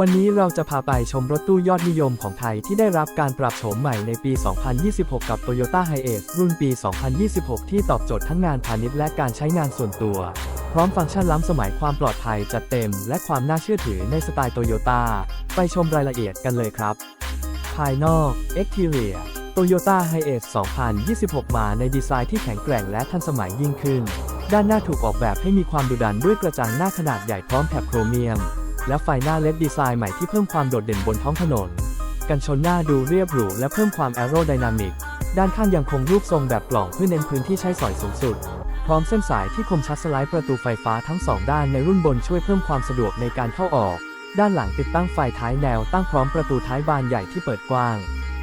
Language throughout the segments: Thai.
วันนี้เราจะพาไปชมรถตู้ยอดนิยมของไทยที่ได้รับการปรับโฉมใหม่ในปี 2026 กับ Toyota Hiace รุ่นปี 2026 ที่ตอบโจทย์ทั้งงานพาณิชย์และการใช้งานส่วนตัว พร้อมฟังก์ชันล้ำสมัยความปลอดภัยจัดเต็ม และความน่าเชื่อถือในสไตล์โตโยต้าไปชมรายละเอียดกันเลยครับ ภายนอก Exterior Toyota Hiace 2026 มาในดีไซน์ที่แข็งแกร่งและทันสมัยยิ่งขึ้น ด้านหน้าถูกออกแบบให้มีความดุดันด้วยกระจังหน้าขนาดใหญ่พร้อมแถบโครเมียม และไฟหน้าเล็ดดีไซน์ใหม่ที่เพิ่มความโดดเด่นบนท้องถนน กันชนหน้าดูเรียบหรูและเพิ่มความแอโรไดนามิก ด้านข้างยังคงรูปทรงแบบกล่องเพื่อเน้นพื้นที่ใช้สอยสูงสุด พร้อมเส้นสายที่คมชัดสไลด์ประตูไฟฟ้าทั้งสองด้านในรุ่นบนช่วยเพิ่มความสะดวกในการเข้าออก ด้านหลังติดตั้งไฟท้ายแนวตั้งพร้อมประตูท้ายบานใหญ่ที่เปิดกว้าง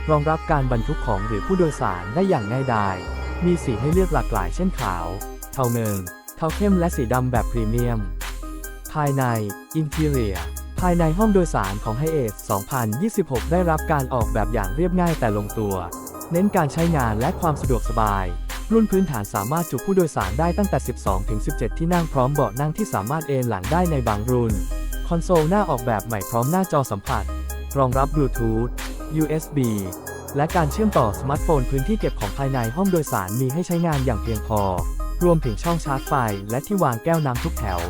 รองรับการบรรทุกของหรือผู้โดยสารได้อย่างง่ายดาย มีสีให้เลือกหลากหลายเช่นขาว เทาเงิน เทาเข้มและสีดำแบบพรีเมียม ภายใน Interior ภายในห้องโดยสารของ h i a c e 2026 ได้รับการออกแบบอย่างเรียบง่ายแต่ลงตัว เน้นการใช้งานและความสะดวกสบาย รุ่นพื้นฐานสามารถจุผู้โดยสารได้ตั้งแต่ 12 ถึง 17 ที่นั่งพร้อมเบาะนั่งที่สามารถเอนหลังได้ในบางรุ่น คอนโซลหน้าออกแบบใหม่พร้อมหน้าจอสัมผัส รองรับบลูทูธ USB และการเชื่อมต่อสมาร์ทโฟนพื้นที่เก็บของภายในห้องโดยสารมีให้ใช้งานอย่างเพียงพอ รวมถึงช่องชาร์จไฟและที่วางแก้วน้ำทุกแถว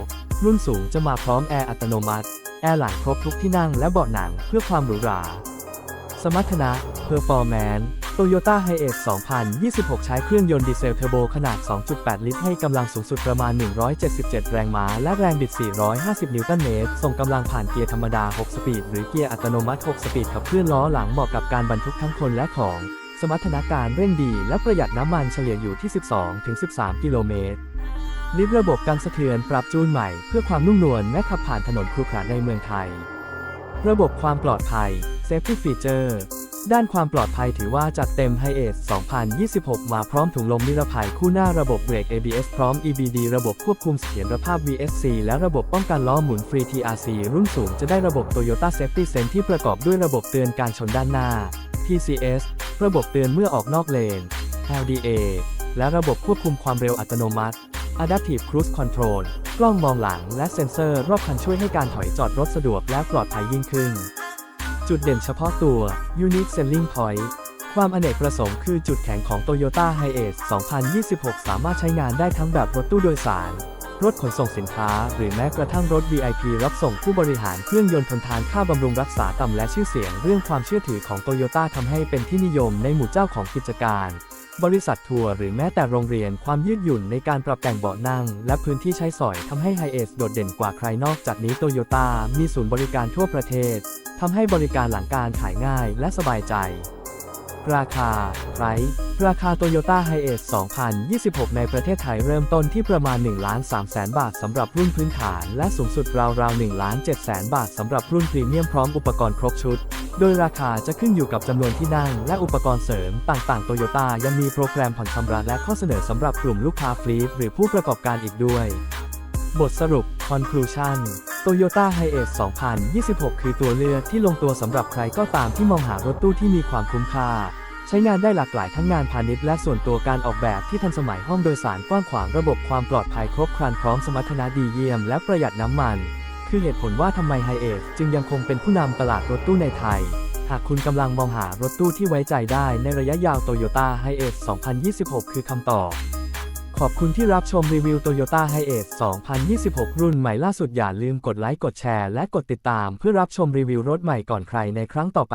รุ่นสูงจะมาพร้อมแอร์อัตโนมัติ แอร์หลังครบทุกที่นั่งและเบาะหนังเพื่อความหรูหรา สมรรถนะ Performance Toyota Hiace 2026 ใช้เครื่องยนต์ดีเซลเทอร์โบขนาด 2.8 ลิตร ให้กำลังสูงสุดประมาณ 177 แรงม้า และแรงบิด 450 นิวตันเมตร ส่งกำลังผ่านเกียร์ธรรมดา 6 สปีด หรือเกียร์อัตโนมัติ 6 สปีด ขับเคลื่อนล้อหลังเหมาะกับการบรรทุกทั้งคนและของ สมรรถนะการเร่งดี และประหยัดน้ำมันเฉลี่ยอยู่ที่ 12-13 กิโลเมตร ลิฟระบบการสะเทือนปรับจูนใหม่เพื่อความนุ่มนวลแม้ขับผ่านถนนครุขระในเมืองไทย ระบบความปลอดภัย Safety Feature ด้านความปลอดภัยถือว่าจัดเต็ม h i a c e 2026 มาพร้อมถุงลมนิรภัยคู่หน้าระบบเบรก ABS พร้อม EBD ระบบควบคุมเสถียรภาพ VSC และระบบป้องกันล้อหมุนฟรี TRC รุ่นสูงจะได้ระบบ Toyota Safety Sense ที่ประกอบด้วยระบบเตือนการชนด้านหน้า TCS ระบบเตือนเมื่อออกนอกเลน LDA และระบบควบคุมความเร็วอัตโนมัติ Adaptive Cruise Control กล้องมองหลังและเซ็นเซอร์รอบคันช่วยให้การถอยจอดรถสะดวกและปลอดภัยยิ่งขึ้น จุดเด่นเฉพาะตัว Unique Selling Point ความอเนกประสงค์คือจุดแข็งของ Toyota Hiace 2026 สามารถใช้งานได้ทั้งแบบรถตู้โดยสาร รถขนส่งสินค้า หรือแม้กระทั่งรถ VIP รับส่งผู้บริหารเครื่องยนต์ทนทานค่าบำรุงรักษาต่ำและชื่อเสียงเรื่องความเชื่อถือของ Toyota ทำให้เป็นที่นิยมในหมู่เจ้าของกิจการ บริษัททัวร์หรือแม้แต่โรงเรียนความยืดหยุ่นในการปรับแต่งเบาะนั่ง และพื้นที่ใช้สอยทำให้ h i a c e โดดเด่นกว่าใครนอกจากนี้ Toyota มีศูนย์บริการทั่วประเทศทำให้บริการหลังการขายง่ายและสบายใจ ราคาไรราคา Toyota Hiace 2026 ในประเทศไทยเริ่มต้นที่ประมาณ1 3 0 0 0 0บาทสำหรับรุ่นพื้นฐาน และสูงสุดราวๆ1 7 0 0 0 0บาทสำหรับรุ่นพรีเมียมพร้อมอุปกรณ์ครบชุด โดยราคาจะขึ้นอยู่กับจำนวนที่นั่งและอุปกรณ์เสริมต่างๆ Toyota ยังมีโปรแกรมผ่อนชำระและข้อเสนอสำหรับกลุ่มลูกค้าฟลีหรือผู้ประกอบการอีกด้วย บทสรุป Conclusion Toyota Hiace 2026 คือตัวเลือกที่ลงตัวสำหรับใครก็ตามที่มองหารถตู้ที่มีความคุ้มค่า ใช้งานได้หลากหลายทั้งงานพาณิชย์และส่วนตัวการออกแบบที่ทันสมัยห้องโดยสารกว้างขวางระบบความปลอดภัยครบครันพร้อมสมรรถนะดีเยี่ยมและประหยัดน้ำมัน คือเหตุผลว่าทำไมไฮเอสจึงยังคงเป็นผู้นำตลาดรถตู้ในไทย หากคุณกำลังมองหารถตู้ที่ไว้ใจได้ในระยะยาวโตโยต้าไฮเอส2026 คือคำตอบ ขอบคุณที่รับชมรีวิวโตโยต้าไฮเอส2026 รุ่นใหม่ล่าสุดอย่าลืมกดไลค์กดแชร์และกดติดตามเพื่อรับชมรีวิวรถใหม่ก่อนใครในครั้งต่อไป